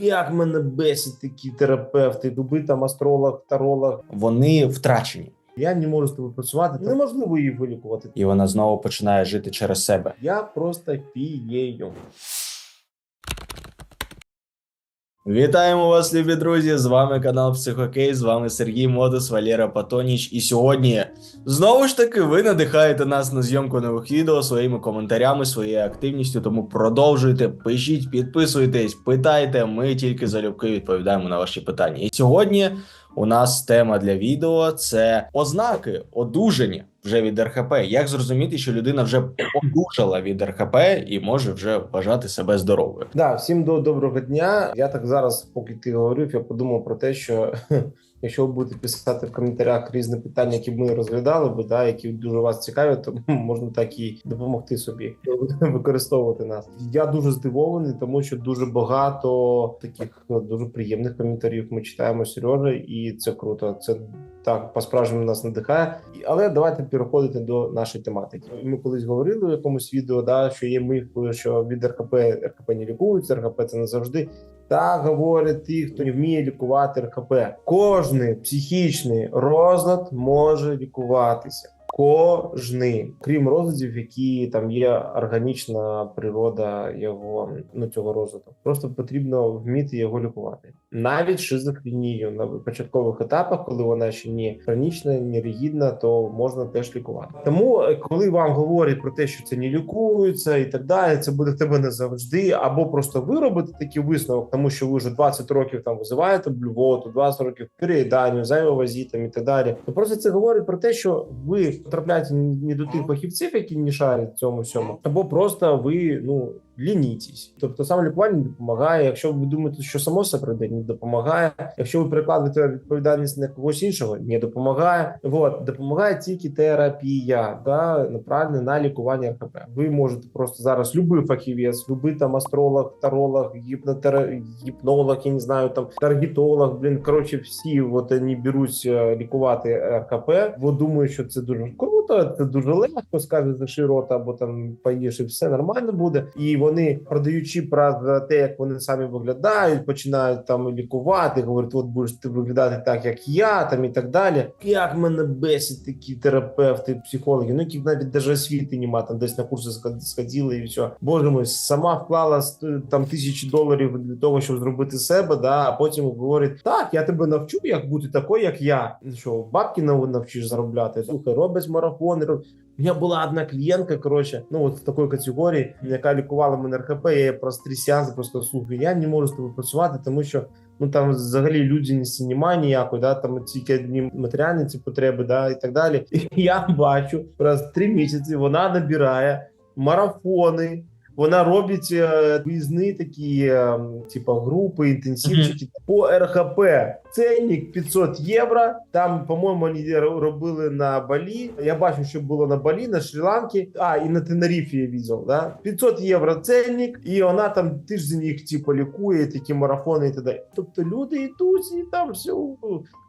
Як мене бесять такі терапевти, дуби там астролог, таролог. Вони втрачені, Я не можу з тобою працювати. Неможливо її вилікувати. і вона знову починає жити через себе. Я просто фією. Вітаємо вас, любі друзі! З вами канал Психокей. З вами Сергій Модус, Валера Патоніч. І сьогодні знову ж таки ви надихаєте нас на зйомку нових відео своїми коментарями, своєю активністю. Тому продовжуйте, пишіть, підписуйтесь, питайте. Ми тільки залюбки відповідаємо на ваші питання. І сьогодні у нас тема для відео це ознаки одужання вже від РХП. Як зрозуміти, що людина вже одужала від РХП і може вже вважати себе здоровою? Да, всім до доброго дня. Я так зараз, поки ти говорив, я подумав про те, що якщо ви будете писати в коментарях різні питання, які ми розглядали би, да, які дуже вас цікавлять, то можна так і допомогти собі використовувати нас. Я дуже здивований, тому що дуже багато таких ну, дуже приємних коментарів ми читаємо Сережа, і це круто. Це так по-справжньому нас надихає. Але давайте переходити до нашої тематики. Ми колись говорили в якомусь відео, да, що є миф, що від РХП РХП не лікується, РХП це не завжди. Так говорять ті, хто не вміє лікувати РКП. Кожний психічний розлад може лікуватися. Кожний, крім розладів, які там є органічна природа його ну цього розладу, просто потрібно вміти його лікувати. Навіть шизофренію на початкових етапах, коли вона ще не хронічна, не ригідна, то можна теж лікувати. Тому, е, коли вам говорять про те, що це не лікується і так далі, це буде в тебе не завжди, або просто ви робите такий висновок, тому що ви вже 20 років там визиваєте блювоту, 20 років переїданню, зайвовазі там і так далі. То просто це говорить про те, що ви потрапляєте не до тих фахівців, які не шарять в цьому всьому, або просто ви ну. Лінітесь, тобто саме лікування не допомагає. Якщо ви думаєте, що само себе прийде, не допомагає. Якщо ви перекладаєте відповідальність на когось іншого, не допомагає. Вот допомагає тільки терапія, да направлена на лікування РХП. Ви можете просто зараз любий фахівець, любий там астролог, таролог, гіпнотер... гіпнолог, я не знаю, там таргетолог, блін, коротше, всі от вони беруть е, лікувати РХП. Бо думаю, що це дуже круто, це дуже легко. Скаже за рота, або там поїш, і все нормально буде. І вони продаючи про те, як вони самі виглядають, починають там лікувати, говорять, от будеш ти виглядати так, як я, там і так далі. Як мене бесять такі терапевти, психологи, ну яких навіть даже освіти нема, там десь на курси сход- сходили і все. Боже мой, сама вклала там тисячі доларів для того, щоб зробити себе, да, а потім говорить: так, я тебе навчу, як бути такою, як я. Що бабки нав- навчиш заробляти? Слухай, роблять марафони. роб- у меня була одна клієнтка, короче, ну от в такої категорії, яка лікувала мене РХП, я її просто три сеанси просто слухаю. Я не можу з тобою працювати, тому що ну там взагалі людяності немає ніякої, да там тільки одні матеріальні ці потреби, да і так далі. І я бачу, раз три місяці вона набирає марафони. Вона робить е, виїзні такі, типу, групи, інтенсивчики по РХП. Ценник 500 євро. Там, по-моєму, вони робили на Балі. Я бачу, що було на Балі, на Шрі-Ланці. А, і на Тенеріфі я бачив, да? 500 євро ценник, і вона там тиждень їх типу, лікує, такі марафони і так далі. Тобто люди йдуть і там все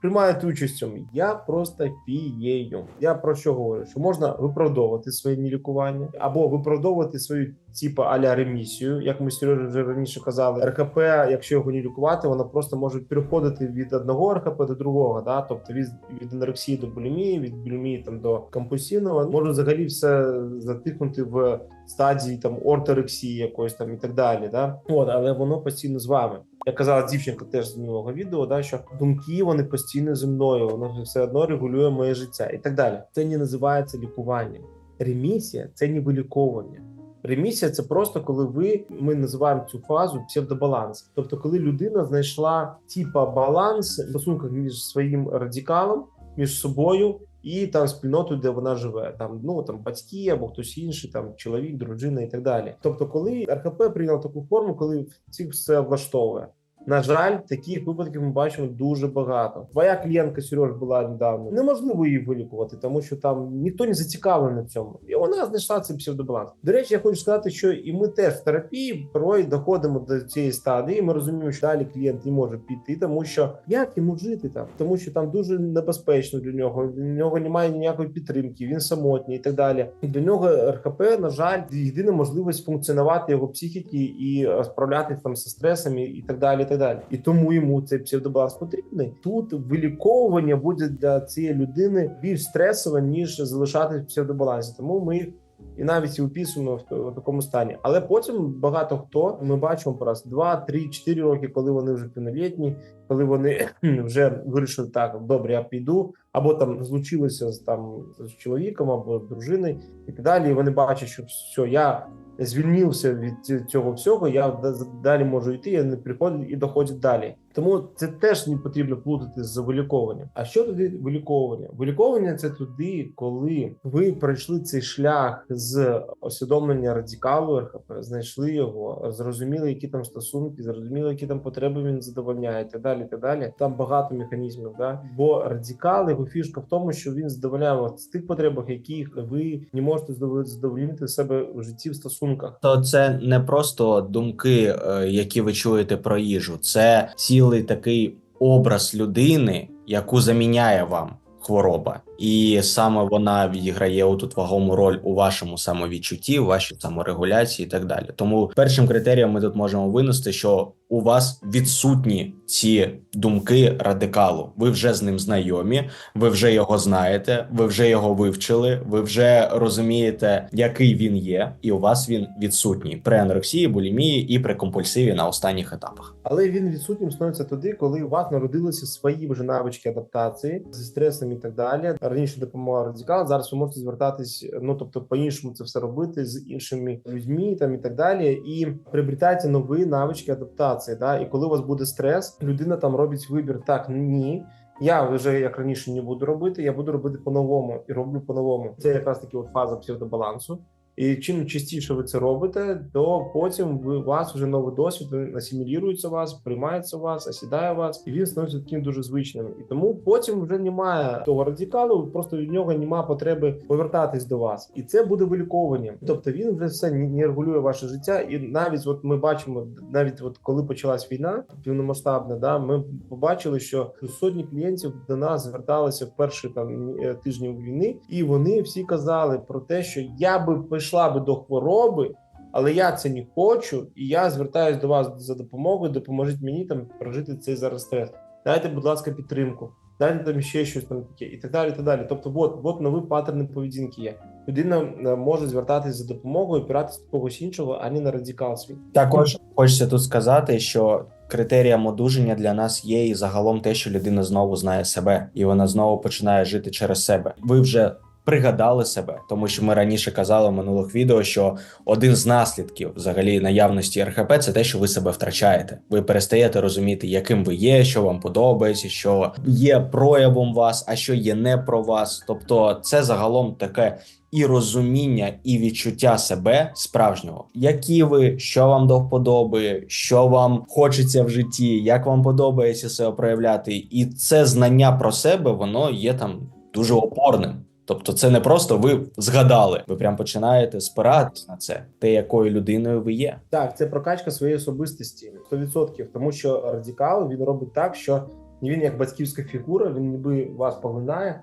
приймають участь в цьому. Я просто фією. Я про що говорю? Що можна виправдовувати своє нелікування або виправдовувати свою типу аля ремісію, як ми з Сережею вже раніше казали. РХП, якщо його не лікувати, воно просто може переходити від одного РХП до другого. Да? Тобто від, від анорексії до булімії, від булімії там до компульсивного може взагалі все затихнути в стадії там орторексії якоїсь там і так далі. Да? От, але воно постійно з вами. Як казала дівчинка теж з минулого відео, да, що думки вони постійно зі мною, воно все одно регулює моє життя і так далі. Це не називається лікуванням. Ремісія це не виліковування. Ремісія це просто коли ви ми називаємо цю фазу псевдобаланс. Тобто, коли людина знайшла типа баланс в стосунках між своїм радикалом, між собою і там спільноту, де вона живе. Там ну там батьки або хтось інший, там чоловік, дружина і так далі. Тобто, коли РКП прийняв таку форму, коли всіх все влаштовує. На жаль, таких випадків ми бачимо дуже багато. Твоя клієнтка Сереж була недавно. Неможливо її вилікувати, тому що там ніхто не зацікавлений в цьому. І вона знайшла цей псевдобаланс. До речі, я хочу сказати, що і ми теж в терапії порой доходимо до цієї стадії. і Ми розуміємо, що далі клієнт не може піти, тому що як йому жити там, тому що там дуже небезпечно для нього. Для нього немає ніякої підтримки, він самотній і так далі. І для нього РХП, на жаль, єдина можливість функціонувати його психіки і е, справлятися там зі стресами і так далі. І так далі. І тому йому цей псевдобаланс потрібний. Тут виліковування буде для цієї людини більш стресове, ніж залишатись в псевдобалансі. Тому ми їх і навіть і описуємо в, такому стані. Але потім багато хто ми бачимо по раз два, три, чотири роки, коли вони вже повнолітні, коли вони вже вирішили так, добре, я піду, або там злучилися з там з чоловіком або дружиною, і так далі. І вони бачать, що все, я звільнився від цього всього. Я далі можу йти, я не приходжу і доходжу далі. Тому це теж не потрібно плутати з виліковуванням. А що тоді виліковування? Виліковування це туди, коли ви пройшли цей шлях з усвідомлення радикалу РХП, знайшли його, зрозуміли, які там стосунки, зрозуміли, які там потреби він задовольняє, і так далі. Так далі. Там багато механізмів. Да? Бо радикал його фішка в тому, що він задовольняє вас в тих потребах, яких ви не можете задовольнити себе в житті в стосунках. То це не просто думки, е, які ви чуєте про їжу, це цілий такий образ людини, яку заміняє вам хвороба, і саме вона відіграє тут вагому роль у вашому самовідчутті, у вашій саморегуляції і так далі. Тому першим критерієм ми тут можемо винести, що у вас відсутні ці думки радикалу. Ви вже з ним знайомі, ви вже його знаєте, ви вже його вивчили, ви вже розумієте, який він є, і у вас він відсутній при анорексії, булімії і при компульсиві на останніх етапах. Але він відсутнім становиться тоді, коли у вас народилися свої вже навички адаптації зі стресом і так далі. Раніше допомагала радикал. Зараз ви можете звертатись, ну тобто по-іншому це все робити з іншими людьми там і так далі, і приобретайте нові навички адаптації. Да? І коли у вас буде стрес, людина там робить вибір так, ні. Я вже як раніше не буду робити, я буду робити по-новому і роблю по-новому. Це якраз таки от фаза псевдобалансу. І чим частіше ви це робите, то потім ви вас вже новий досвід асимілюється вас, приймається вас, осідає вас, і він становиться таким дуже звичним. І тому потім вже немає того радикалу, просто від нього немає потреби повертатись до вас, і це буде виліковування. Тобто він вже все не регулює ваше життя. І навіть от ми бачимо, навіть от коли почалась війна повномасштабна, да ми побачили, що сотні клієнтів до нас зверталися в перші там е, тижні війни, і вони всі казали про те, що я би прийшла би до хвороби. Але я це не хочу, і я звертаюся до вас за допомогою. Допоможіть мені там прожити цей зараз стрес. Дайте, будь ласка, підтримку, дайте там ще щось там таке, і так далі. і так далі. Тобто, от, от нові паттерни поведінки є. Людина е, може звертатися за допомогою, опиратися до когось іншого, а не на радикал свій. Також хочеться тут сказати, що критерієм одужання для нас є і загалом те, що людина знову знає себе, і вона знову починає жити через себе. Ви вже пригадали себе, тому що ми раніше казали в минулих відео, що один з наслідків взагалі наявності РХП це те, що ви себе втрачаєте. Ви перестаєте розуміти, яким ви є, що вам подобається, що є проявом вас, а що є не про вас. Тобто, це загалом таке. І розуміння, і відчуття себе справжнього, які ви, що вам до вподоби, що вам хочеться в житті, як вам подобається себе проявляти, і це знання про себе, воно є там дуже опорним. Тобто, це не просто ви згадали, ви прям починаєте спиратись на це, те, якою людиною ви є. Так, це прокачка своєї особистості 100%, тому що радикал він робить так, що він як батьківська фігура, він ніби вас поглинає,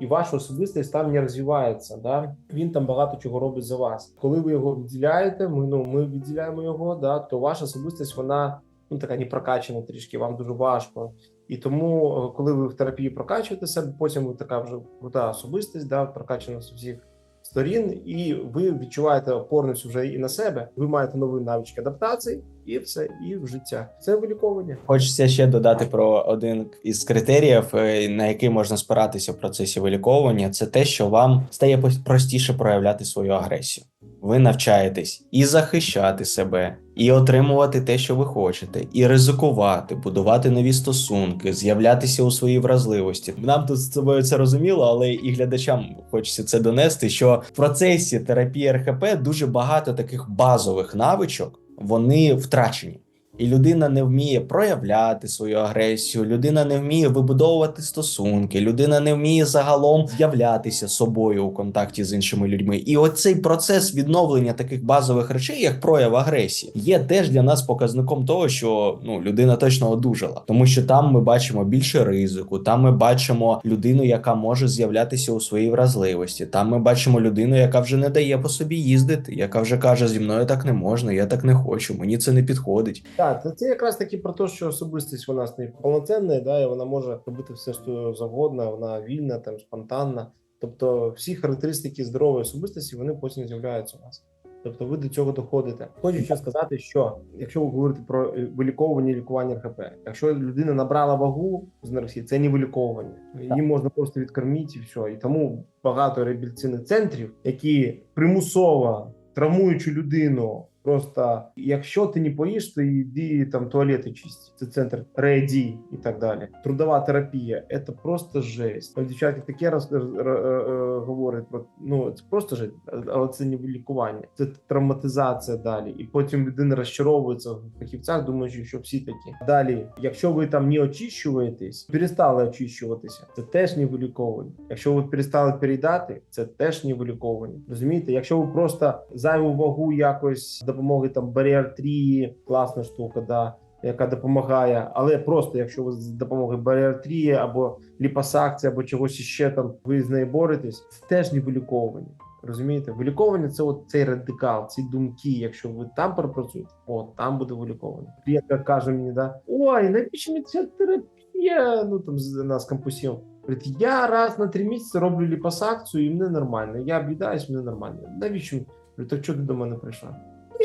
і ваша особистість там не розвивається. Да? Він там багато чого робить за вас. Коли ви його відділяєте, ми ну ми відділяємо його, да, то ваша особистість вона ну така не прокачана трішки, вам дуже важко. І тому, е, коли ви в терапії прокачуєте себе, потім ви така вже крута особистість, да, прокачана з всіх сторін, і ви відчуваєте опорність вже і на себе. Ви маєте нові навички адаптації, і все, і в життя. Це виліковування. Хочеться ще додати про один із критеріїв, е, на який можна спиратися в процесі виліковування, це те, що вам стає простіше проявляти свою агресію. Ви навчаєтесь і захищати себе, і отримувати те, що ви хочете, і ризикувати, будувати нові стосунки, з'являтися у своїй вразливості. Нам тут з собою це розуміло, але і глядачам хочеться це донести. Що в процесі терапії РХП дуже багато таких базових навичок вони втрачені. І людина не вміє проявляти свою агресію, людина не вміє вибудовувати стосунки, людина не вміє загалом з'являтися собою у контакті з іншими людьми. І оцей процес відновлення таких базових речей, як прояв агресії, є теж для нас показником того, що ну людина точно одужала, тому що там ми бачимо більше ризику, там ми бачимо людину, яка може з'являтися у своїй вразливості. Там ми бачимо людину, яка вже не дає по собі їздити, яка вже каже: зі мною так не можна, я так не хочу, мені це не підходить. Так, це, це якраз таки про те, що особистість вона стає повноцінна, да, і вона може робити все, що завгодно, вона вільна, там спонтанна. Тобто, всі характеристики здорової особистості вони потім з'являються у нас. Тобто, ви до цього доходите. Хочу ще сказати, що якщо ви говорите про е, виліковування і лікування РХП, якщо людина набрала вагу з анорексії, це не виліковування. Її можна просто відкормити і все. І тому багато реабілітаційних центрів, які примусово травмуючи людину. Просто якщо ти не поїш, то йди там туалети чисті. Це центр РЕДІ і так далі. Трудова терапія це просто жесть. От Дівчата таке роз, р- р- р- говорять про ну це просто жесть, але це не лікування, це травматизація далі. І потім людина розчаровується в фахівцях, думаючи, що всі такі. Далі, якщо ви там не очищуєтесь, перестали очищуватися, це теж не виліковування. Якщо ви перестали переїдати, це теж не виліковування. Розумієте, якщо ви просто зайву вагу якось допомоги там баріартрії, класна штука, да. Яка допомагає, але просто якщо ви з допомогою баріартрії або ліпосакції, або чогось іще там ви з нею боретесь, це теж не виліковування. Розумієте, виліковування це от цей радикал, ці думки. Якщо ви там пропрацюєте, от там буде виліковання. Клієнтка каже мені, да ой, навіщо мені ця терапія? Ну там з нас кампусів. Говорить, я раз на три місяці роблю ліпосакцію, і мені нормально. Я об'їдаюсь, мені нормально. Навіщо? Говорю, так чого ти до мене прийшла?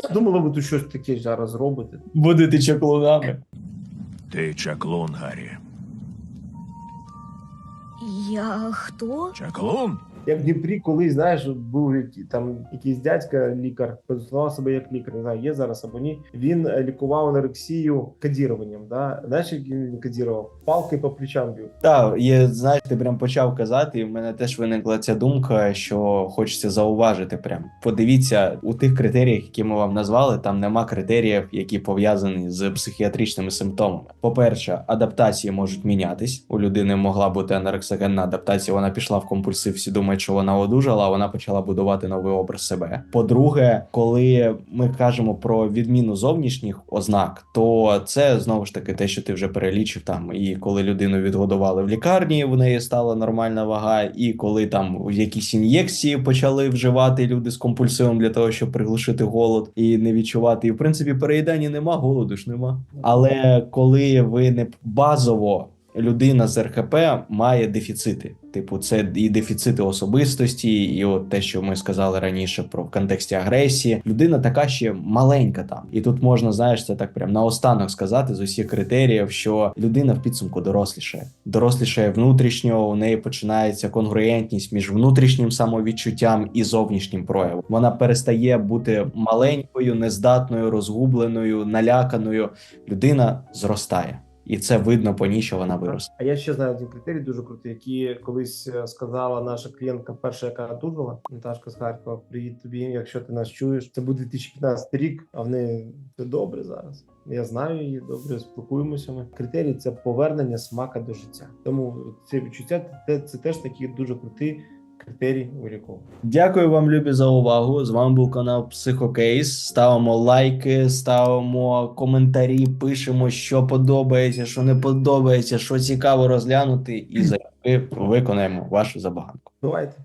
Я думала, ви тут щось таке зараз робите. Будете чаклунами. Ти чаклун, Гаррі. Я хто? Чаклун? Як в Дніпрі, колись знаєш, був там якийсь дядька, лікар, позиціонував себе як лікар, не знаю, є зараз або ні. Він е, лікував анорексію кодіруванням. Да? Знаєш, як він кодірував? Палкою по плечам бив. Так, є, знаєш, ти прям почав казати, і в мене теж виникла ця думка, що хочеться зауважити. Прям подивіться у тих критеріях, які ми вам назвали, там нема критеріїв, які пов'язані з психіатричними симптомами. По-перше, адаптації можуть мінятись. У людини могла бути анорексогенна адаптація. Вона пішла в компульсив, всі думають, що вона одужала, вона почала будувати новий образ себе. По-друге, коли ми кажемо про відміну зовнішніх ознак, то це знову ж таки те, що ти вже перелічив там. І коли людину відгодували в лікарні, в неї стала нормальна вага, і коли там якісь ін'єкції почали вживати люди з компульсивом для того, щоб приглушити голод і не відчувати. І в принципі, переїдання нема, голоду ж нема. Але коли ви не базово. Людина з РХП має дефіцити. Типу, це і дефіцити особистості, і от те, що ми сказали раніше про в контексті агресії. Людина така ще маленька там. І тут можна, знаєш, це так прям наостанок сказати з усіх критеріїв, що людина в підсумку дорослішає. Дорослішає внутрішньо, у неї починається конгруєнтність між внутрішнім самовідчуттям і зовнішнім проявом. Вона перестає бути маленькою, нездатною, розгубленою, наляканою. Людина зростає. І це видно по ній, що вона виросла. А я ще знаю один критерій дуже крутий, який колись е, сказала наша клієнтка, перша, яка одужала, Наташка з Харкова. Привіт тобі, якщо ти нас чуєш. Це буде 2015 рік, а в неї все добре зараз. Я знаю її добре, спілкуємося. Ми критерій це повернення смака до життя. Тому це відчуття це, це теж такий дуже крутий критерій виліковування. Дякую вам, любі, за увагу. З вами був канал Психокейс. Ставимо лайки, ставимо коментарі, пишемо, що подобається, що не подобається, що цікаво розглянути, і завжди виконаємо вашу забаганку. Давайте.